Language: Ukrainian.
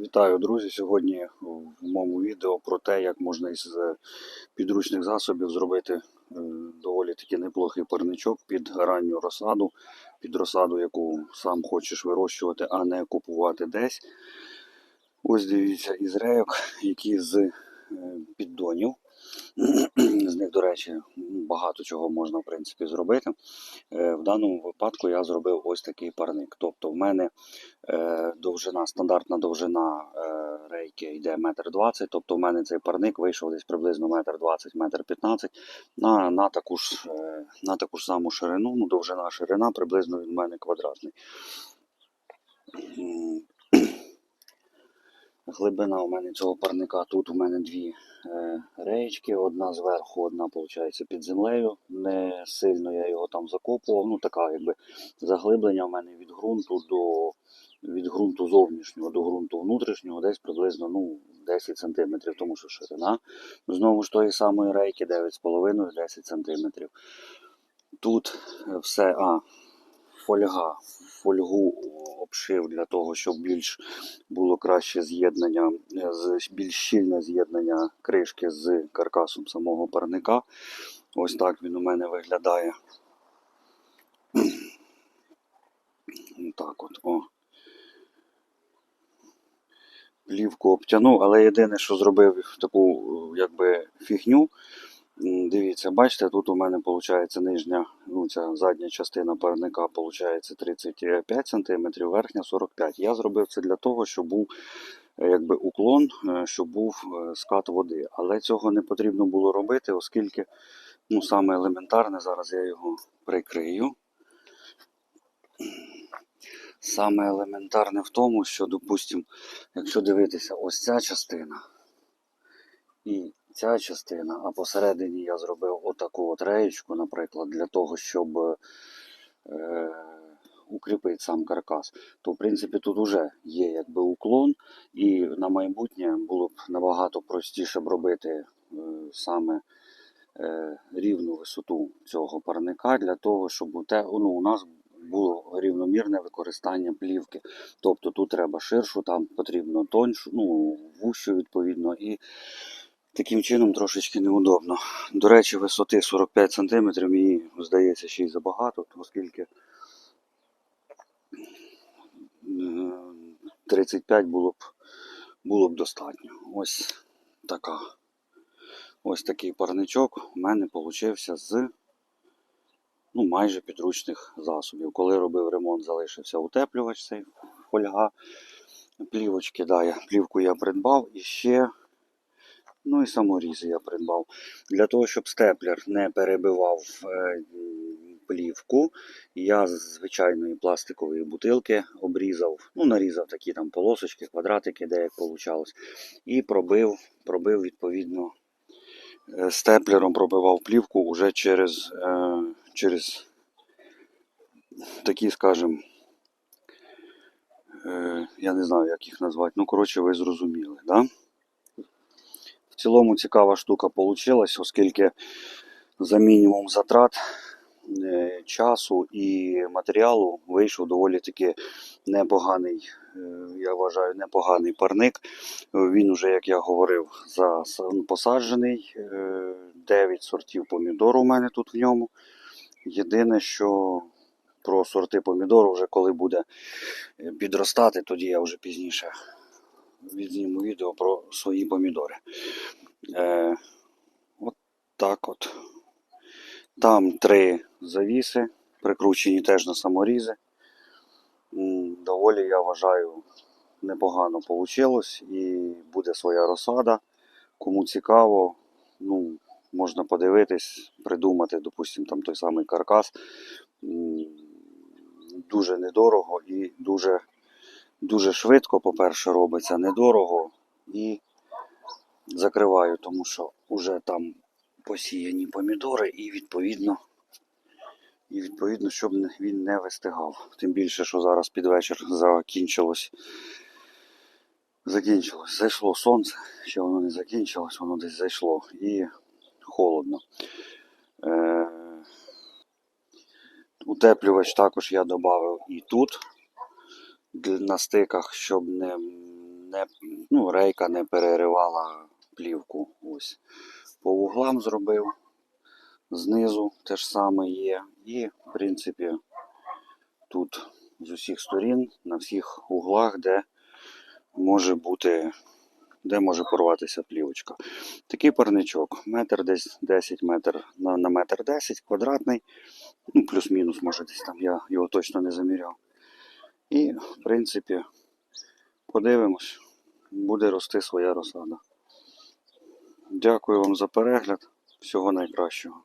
Вітаю, друзі! Сьогодні в моєму відео про те, як можна із е, підручних засобів зробити е, доволі таки неплохий парничок під ранню розсаду, під розсаду, яку сам хочеш вирощувати, а не купувати десь. Ось дивіться із рейок, які з е, піддонів. Речі, багато чого можна в принципі зробити. Е, В даному випадку я зробив ось такий парник. Тобто, в мене е, довжина, стандартна довжина е, рейки йде метр двадцять. Тобто, в мене цей парник вийшов десь приблизно метр двадцять, метр п'ятнадцять на, на, таку ж, на таку ж саму ширину. Ну, довжина ширина приблизно від мене квадратний. Глибина у мене цього парника тут у мене дві е, реєчки, одна зверху, одна виходить під землею. Не сильно я його там закопував. Ну така якби заглиблення у мене від ґрунту до від ґрунту зовнішнього до ґрунту внутрішнього, десь приблизно ну, 10 см, тому що ширина. Знову ж тої самої рейки 9,5-10 см. Тут все, а, фольга, фольгу обшив для того, щоб більш було краще з'єднання, е, більш щільне з'єднання кришки з каркасом самого парника. Ось так він у мене виглядає. Так от, о. Плівку обтянув, але єдине, що зробив таку е, якби фігню. Дивіться, бачите, тут у мене виходить нижня, ну ця задня частина парника виходить 35 см, верхня 45 Я зробив це для того, щоб був е, якби уклон, е, щоб був е, скат води. Але цього не потрібно було робити, оскільки ну, саме елементарне, зараз я його прикрию. Саме елементарне в тому, що, допустимо, якщо дивитися ось ця частина і ця частина, а посередині я зробив отаку от реєчку, наприклад, для того, щоб е, укріпити сам каркас, то в принципі тут вже є якби уклон, і на майбутнє було б набагато простіше б робити е, саме е, рівну висоту цього парника для того, щоб у те, ну, у нас було рівномірне використання плівки. Тобто тут треба ширшу, там потрібно тоньшу, ну, вущу відповідно. І таким чином трошечки неудобно. До речі, висоти 45 см мені здається ще й забагато, оскільки е, 35 було б, було б достатньо. Ось така. Ось такий парничок у мене получився з ну, майже підручних засобів. Коли робив ремонт, залишився утеплювач цей фольга. Плівочки, да, я, плівку я придбав і ще. Ну і саморізи я придбав. Для того, щоб степлер не перебивав е, плівку, я з звичайної пластикової бутилки обрізав, ну, нарізав такі там полосочки, квадратики, де як вийшло. І пробив, пробив відповідно е, степлером пробивав плівку уже через, е, через такі, скажімо, я не знаю, як їх назвати. Ну, коротше, ви зрозуміли, да? Цілому цікава штука вийшла, оскільки за мінімум затрат е, часу і матеріалу вийшов доволі таки непоганий, е, я вважаю, непоганий парник. Він уже, як я говорив, посаджений. 9 сортів помідору у мене тут в ньому. Єдине, що про сорти помідору вже коли буде е, підростати, тоді я вже пізніше відзніму відео про свої помідори. Е, от так от. Там три завіси, прикручені теж на саморізи. Доволі, я вважаю, непогано вийшло і буде своя розсада. Кому цікаво, ну, можна подивитись, придумати, допустимо, там той самий каркас. Дуже недорого і дуже, дуже швидко, по-перше, робиться, недорого і закриваю, тому що вже там посіяні помідори і відповідно, і відповідно, щоб він не вистигав. Тим більше, що зараз під вечір закінчилось. Закінчилось. Зайшло сонце, ще воно не закінчилось, воно десь зайшло і холодно. Е- утеплювач також я додав і тут на стиках, щоб не, не, ну, рейка не переривала плівку. Ось. По углам зробив. Знизу те ж саме є. І, в принципі, тут з усіх сторін, на всіх углах, де може бути, де може порватися плівочка. Такий парничок, метр десь 10 метр на, на метр 10 квадратний, ну плюс-мінус, може десь там, я його точно не заміряв. І, в принципі, подивимось, буде рости своя розсада. Дякую вам за перегляд. Всього найкращого.